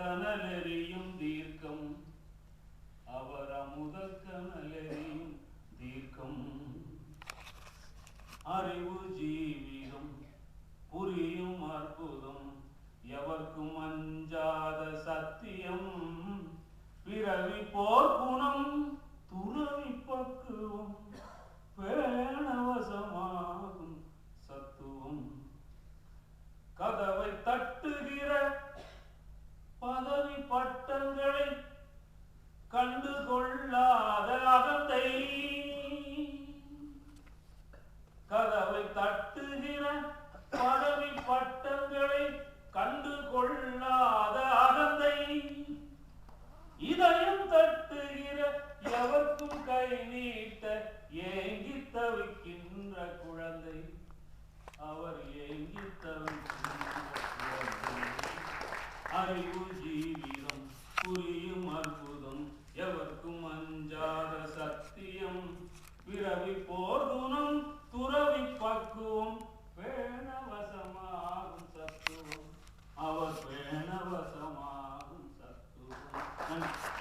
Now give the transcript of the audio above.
கனலெறியும் தீர்க்கம். அவர் அமுத கனலெறியும் தீர்க்கம். அறிவு ஜீவிகம் புரியும் அற்புதம். எவர்க்கும் அஞ்சாத சத்தியம். பிறவி போர் குழந்தை அவர் ஏங்கி அறிவு ஜீவிதம் புரியும் அற்புதம் எவர்க்கும் அஞ்சாத சத்தியம். பிறவி போர்குணம் துறவி பக்குவம் பேணவசமாகும் சத்துவம். அவர் பேணவசமாகும் சத்துவம். நன்றி.